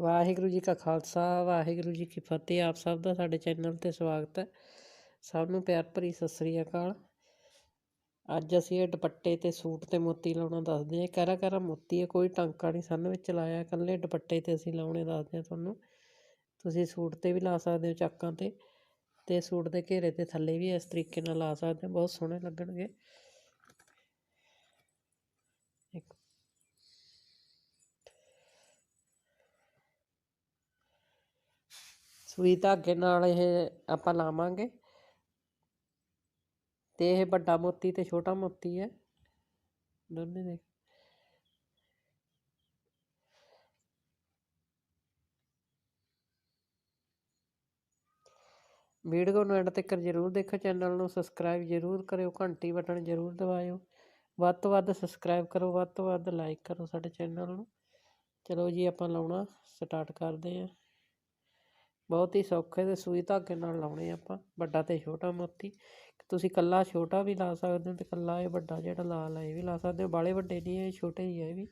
ਵਾਹਿਗੁਰੂ ਜੀ ਕਾ ਖਾਲਸਾ, ਵਾਹਿਗੁਰੂ ਜੀ ਕੀ ਫਤਿਹ। ਆਪ ਸਭ ਦਾ ਸਾਡੇ ਚੈਨਲ ਤੇ ਸਵਾਗਤ ਹੈ। ਸਭ ਨੂੰ ਪਿਆਰ ਭਰੀ ਸਤਿ ਸ੍ਰੀ ਅਕਾਲ। ਅੱਜ ਅਸੀਂ ਇਹ ਦੁਪੱਟੇ ਤੇ ਸੂਟ ਤੇ ਮੋਤੀ ਲਾਉਣਾ ਦੱਸਦੇ ਹਾਂ। ਕਰਾ ਕਰਾ ਮੋਤੀ ਹੈ, ਕੋਈ ਟਾਂਕਾ ਨਹੀਂ ਸਾਨੂੰ ਵਿੱਚ ਲਾਇਆ। ਇਕੱਲੇ ਦੁਪੱਟੇ ਤੇ ਅਸੀਂ ਲਾਉਣੇ ਦੱਸਦੇ ਹਾਂ ਤੁਹਾਨੂੰ। ਤੁਸੀਂ ਸੂਟ ਤੇ ਵੀ ਲਾ ਸਕਦੇ ਹੋ ਚਾਕਾਂ ਤੇ ਤੇ ਸੂਟ ਦੇ ਘੇਰੇ ਤੇ ਥੱਲੇ ਵੀ ਇਸ ਤਰੀਕੇ ਨਾਲ ਲਾ ਸਕਦੇ ਹੋ। ਬਹੁਤ ਸੋਹਣੇ ਲੱਗਣਗੇ। ਸੂਈ ਧਾਗੇ ਨਾਲ ਇਹ ਆਪਾਂ ਲਾਵਾਂਗੇ। ਤੇ ਇਹ ਵੱਡਾ ਮੋਤੀ ਤੇ ਛੋਟਾ ਮੋਤੀ ਹੈ। ਦੋਨੇ ਦੇ ਵੀਡੀਓ ਨੂੰ ਐਂਡ ਤੱਕ ਜ਼ਰੂਰ ਦੇਖੋ, ਚੈਨਲ ਨੂੰ ਸਬਸਕ੍ਰਾਈਬ ਜ਼ਰੂਰ ਕਰਿਓ, ਘੰਟੀ ਬਟਨ ਜ਼ਰੂਰ ਦਬਾਇਓ। ਵੱਧ ਤੋਂ ਵੱਧ ਸਬਸਕ੍ਰਾਈਬ ਕਰੋ, ਵੱਧ ਤੋਂ ਵੱਧ ਲਾਈਕ ਕਰੋ ਸਾਡੇ ਚੈਨਲ ਨੂੰ। ਚਲੋ ਜੀ, ਆਪਾਂ ਲਾਉਣਾ ਸਟਾਰਟ ਕਰਦੇ ਹਾਂ। ਬਹੁਤ ਹੀ ਸੌਖੇ ਤੇ ਸੂਈ ਧਾਗੇ ਨਾਲ ਲਾਉਣੇ ਆਪਾਂ, ਵੱਡਾ ਤੇ ਛੋਟਾ ਮੋਤੀ। ਤੁਸੀਂ ਕੱਲਾ ਛੋਟਾ ਵੀ ਲਾ ਸਕਦੇ ਹੋ ਤੇ ਕੱਲਾ ਇਹ ਵੱਡਾ ਜਿਹੜਾ ਲਾਲ ਹੈ ਇਹ ਵੀ ਲਾ ਸਕਦੇ ਹੋ ਬਾਲੇ ਵੱਡੇ ਨਹੀਂ ਇਹ, ਛੋਟੇ ਹੀ ਹੈ ਇਹ ਵੀ।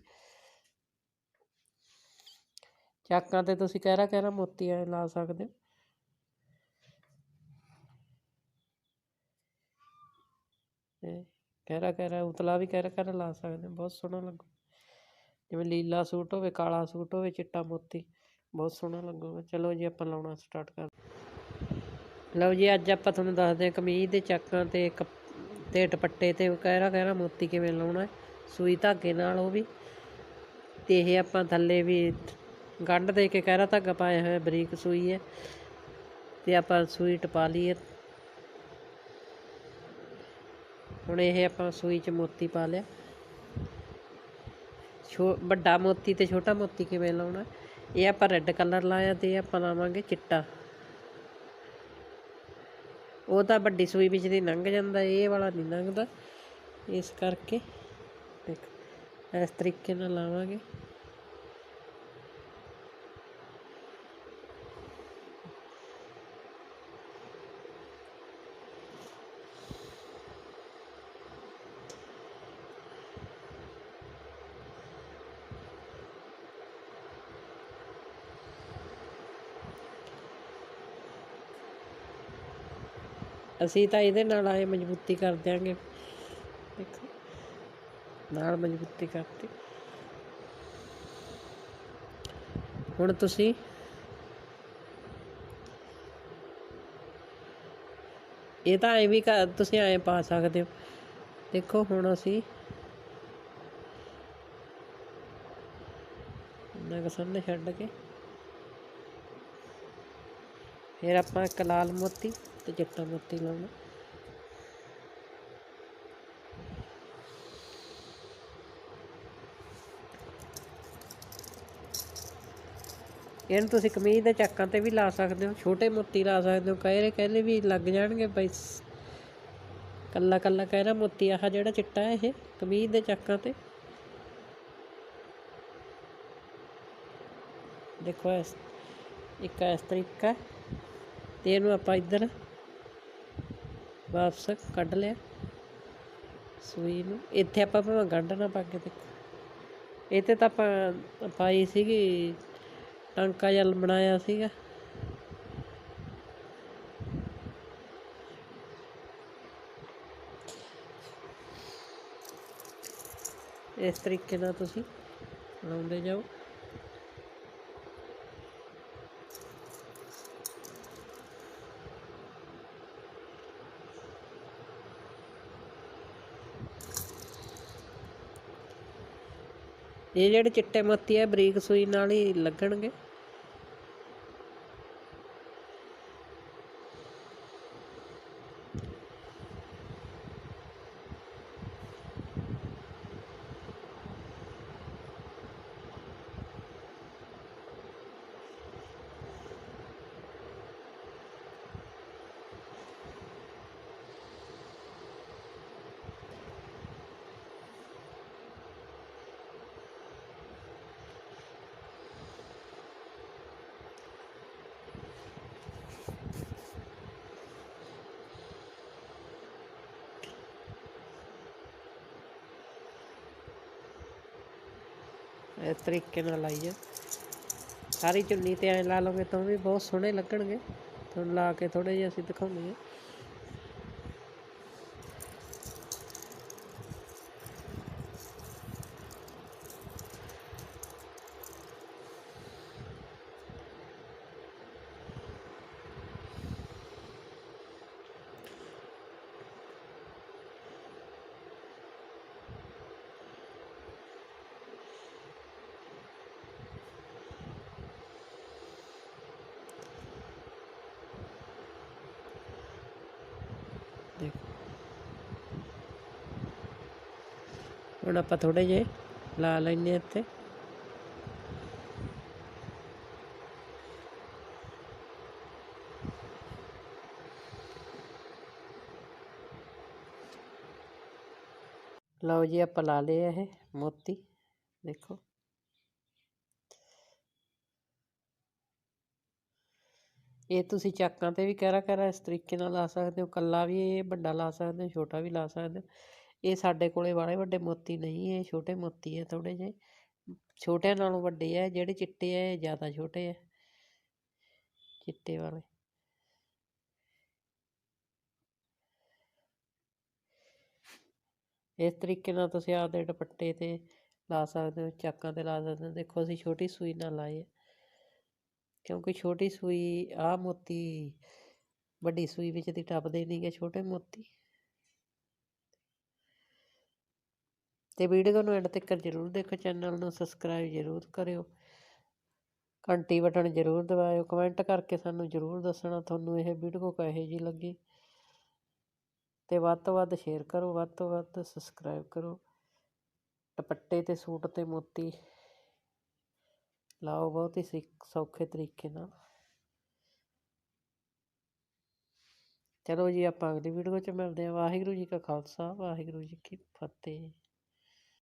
ਚਾਕਾਂ ਤੇ ਤੁਸੀਂ ਕਹਿਰਾ ਕਹਿਰਾ ਮੋਤੀ ਐ ਲਾ ਸਕਦੇ ਹੋ। ਤੇ ਕਹਿਰਾ ਕਹਿਰਾ, ਉਤਲਾ ਵੀ ਕਹਿਰਾ ਕਹਿਰਾ ਲਾ ਸਕਦੇ ਹੋ, ਬਹੁਤ ਸੋਹਣਾ ਲੱਗੂ। ਜਿਵੇਂ ਲੀਲਾ ਸੂਟ ਹੋਵੇ, ਕਾਲਾ ਸੂਟ ਹੋਵੇ, ਚਿੱਟਾ ਮੋਤੀ। ਬਹੁਤ ਸੋਹਣਾ ਲੱਗੂਗਾ। ਚਲੋ ਜੀ, ਆਪਾਂ ਲਾਉਣਾ ਸਟਾਰਟ ਕਰ। ਲਓ ਜੀ, ਅੱਜ ਆਪਾਂ ਤੁਹਾਨੂੰ ਦੱਸਦੇ ਹਾਂ ਕਮੀਜ਼ ਦੇ ਚੱਕਾਂ ਤੇ ਤੇ ਦੁਪੱਟੇ ਤੇ ਕਹਿਰਾ ਕਹਿਰਾ ਮੋਤੀ ਕਿਵੇਂ ਲਾਉਣਾ ਸੂਈ ਧਾਗੇ ਨਾਲ ਉਹ ਵੀ। ਤੇ ਇਹ ਆਪਾਂ ਥੱਲੇ ਵੀ ਗੰਢ ਦੇ ਕੇ ਕਹਿਰਾ ਧਾਗਾ ਪਾਇਆ ਹੋਇਆ, ਬਰੀਕ ਸੂਈ ਹੈ। ਤੇ ਆਪਾਂ ਸੂਈ ਟਪਾ ਲਈਏ। ਹੁਣ ਇਹ ਆਪਾਂ ਸੂਈ 'ਚ ਮੋਤੀ ਪਾ ਲਿਆ। ਛੋ, ਵੱਡਾ ਮੋਤੀ ਤੇ ਛੋਟਾ ਮੋਤੀ ਕਿਵੇਂ ਲਾਉਣਾ ਇਹ ਆਪਾਂ ਰੈੱਡ ਕਲਰ ਲਾਇਆ ਤੇ ਆਪਾਂ ਲਾਵਾਂਗੇ ਚਿੱਟਾ। ਉਹ ਤਾਂ ਵੱਡੀ ਸੂਈ ਵਿੱਚ ਦੀ ਲੰਘ ਜਾਂਦਾ, ਇਹ ਵਾਲਾ ਨਹੀਂ ਲੰਘਦਾ। ਇਸ ਕਰਕੇ ਦੇਖ, ਇਸ ਤਰੀਕੇ ਨਾਲ ਲਾਵਾਂਗੇ। ਅਸੀਂ ਤਾਂ ਇਹਦੇ ਨਾਲ ਆਏ, ਮਜ਼ਬੂਤੀ ਕਰ ਦਿਆਂਗੇ। ਦੇਖੋ, ਨਾਲ ਮਜ਼ਬੂਤੀ ਕਰਤੀ। ਹੁਣ ਤੁਸੀਂ ਇਹ ਤਾਂ ਐਂ ਵੀ ਤੁਸੀਂ ਐਂ ਪਾ ਸਕਦੇ ਹੋ। ਦੇਖੋ, ਹੁਣ ਅਸੀਂ ਨਾ ਸਾਹਮਣੇ ਛੱਡ ਕੇ। ਫਿਰ ਆਪਾਂ ਇੱਕ ਲਾਲ ਮੋਤੀ। ਤੇ ਚਿੱਟਾ ਮੋਤੀ ਲਾਉਣਾ ਇਹਨੂੰ ਤੁਸੀਂ ਕਮੀਜ਼ ਦੇ ਚੱਕਾਂ ਤੇ ਵੀ ਲਾ ਸਕਦੇ ਹੋ, ਛੋਟੇ ਮੋਤੀ ਲਾ ਸਕਦੇ ਹੋ। ਕਹਿਰੇ ਕਹਿੰਦੇ ਵੀ ਲੱਗ ਜਾਣਗੇ ਬਈ ਕੱਲਾ ਕੱਲਾ ਕਹਿਰਾ ਮੋਤੀ, ਆਹ ਜਿਹੜਾ ਚਿੱਟਾ ਇਹ, ਕਮੀਜ਼ ਦੇ ਚੱਕਾਂ ਤੇ। ਦੇਖੋ ਇਸ, ਇੱਕ ਇਸ ਤਰੀਕਾ ਤੇ ਇਹਨੂੰ ਆਪਾਂ ਇੱਧਰ ਵਾਪਸ ਕੱਢ ਲਿਆ। ਸੂਈ ਨੂੰ। ਇੱਥੇ ਆਪਾਂ ਭਾਵੇਂ ਗੰਢ ਨਾ ਪਾ ਕੇ ਦੇਖੋ। ਇਹ ਤੇ ਤਾਂ ਆਪਾਂ ਪਾਈ ਸੀਗੀ, ਟਾਂਕਾ ਜਲ ਬਣਾਇਆ ਸੀਗਾ। ਇਸ ਤਰੀਕੇ ਨਾਲ ਤੁਸੀਂ ਲਾਉਂਦੇ ਜਾਓ। ਇਹ ਜਿਹੜੇ ਚਿੱਟੇ ਮੋਤੀ ਹੈ ਬਰੀਕ ਸੂਈ ਨਾਲ ਹੀ ਲੱਗਣਗੇ। ਇਸ ਤਰੀਕੇ ਨਾਲ ਲਾਈਏ। ਸਾਰੀ ਚੁੰਨੀ ਤੇ ਐ ਲਾ ਲਓਗੇ ਤਾਂ ਵੀ ਬਹੁਤ ਸੋਹਣੇ ਲੱਗਣਗੇ। ਤੁਹਾਨੂੰ ਲਾ ਕੇ ਥੋੜੇ ਜਿਹੇ ਅਸੀਂ ਦਿਖਾਉਂਦੇ ਹਾਂ ਦੇਖੋ ਹੁਣ ਆਪਾਂ ਥੋੜੇ ਜਿਹੇ ਲਾ ਲੈਣੇ ਹਾਂ ਇੱਥੇ। ਲਓ ਜੀ, ਆਪਾਂ ਲਾ ਲਏ ਇਹ ਮੋਤੀ, ਦੇਖੋ। ਇਹ ਤੁਸੀਂ ਚਾਕਾਂ ਤੇ ਵੀ ਕਹਿਰਾ ਕਹਿਰਾ ਇਸ ਤਰੀਕੇ ਨਾਲ ਲਾ ਸਕਦੇ ਹੋ। ਕੱਲਾ ਵੀ ਇਹ ਵੱਡਾ ਲਾ ਸਕਦੇ ਹੋ, ਛੋਟਾ ਵੀ ਲਾ ਸਕਦੇ ਹੋ। ਇਹ ਸਾਡੇ ਕੋਲੇ ਵਾਲੇ ਵੱਡੇ ਮੋਤੀ ਨਹੀਂ ਇਹ ਛੋਟੇ ਮੋਤੀ ਹੈ ਥੋੜੇ ਜਿਹੇ। ਛੋਟਿਆਂ ਨਾਲੋਂ ਵੱਡੇ ਹੈ, ਜਿਹੜੇ ਚਿੱਟੇ ਹੈ, ਇਹ ਜ਼ਿਆਦਾ ਛੋਟੇ ਹੈ। ਚਿੱਟੇ ਵਾਲੇ। ਇਸ ਤਰੀਕੇ ਨਾਲ ਤੁਸੀਂ ਆਪਦੇ ਦੁਪੱਟੇ ਤੇ ਲਾ ਸਕਦੇ ਹੋ, ਚਾਕਾਂ ਤੇ ਲਾ ਸਕਦੇ ਹੋ। ਦੇਖੋ, ਅਸੀਂ ਛੋਟੀ ਸੂਈ ਨਾਲ ਲਾਏ ਹੈ। ਕਿਉਂਕਿ ਛੋਟੀ ਸੂਈ, ਆਹ ਮੋਤੀ ਵੱਡੀ ਸੂਈ ਵਿੱਚ ਦੀ ਟੱਪਦੇ ਨਹੀਂ ਨਹੀਂਗੇ ਛੋਟੇ ਮੋਤੀ। ਤੇ ਵੀਡੀਓ ਨੂੰ ਐਂਡ ਤੱਕ ਜ਼ਰੂਰ ਦੇਖੋ, ਚੈਨਲ ਨੂੰ ਸਬਸਕ੍ਰਾਈਬ ਜ਼ਰੂਰ ਕਰਿਓ। ਘੰਟੀ ਬਟਨ ਜ਼ਰੂਰ ਦਬਾਇਓ, ਕਮੈਂਟ ਕਰਕੇ ਸਾਨੂੰ ਜ਼ਰੂਰ ਦੱਸਣਾ ਤੁਹਾਨੂੰ ਇਹ ਵੀਡੀਓ ਕਿਹੋ ਜੀ ਲੱਗੀ। ਤੇ ਵੱਧ ਤੋਂ ਵੱਧ ਸ਼ੇਅਰ ਕਰੋ, ਵੱਧ ਤੋਂ ਵੱਧ ਸਬਸਕ੍ਰਾਈਬ ਕਰੋ। ਦੁਪੱਟੇ ਤੇ ਸੂਟ ਤੇ ਮੋਤੀ ਲਾਓ ਬਹੁਤ ਹੀ ਸਿੱਖ, ਸੌਖੇ ਤਰੀਕੇ ਨਾਲ। ਚਲੋ ਜੀ, ਆਪਾਂ ਅਗਲੀ ਵੀਡੀਓ 'ਚ ਮਿਲਦੇ ਹਾਂ। ਵਾਹਿਗੁਰੂ ਜੀ ਕਾ ਖਾਲਸਾ, ਵਾਹਿਗੁਰੂ ਜੀ ਕੀ ਫਤਿਹ।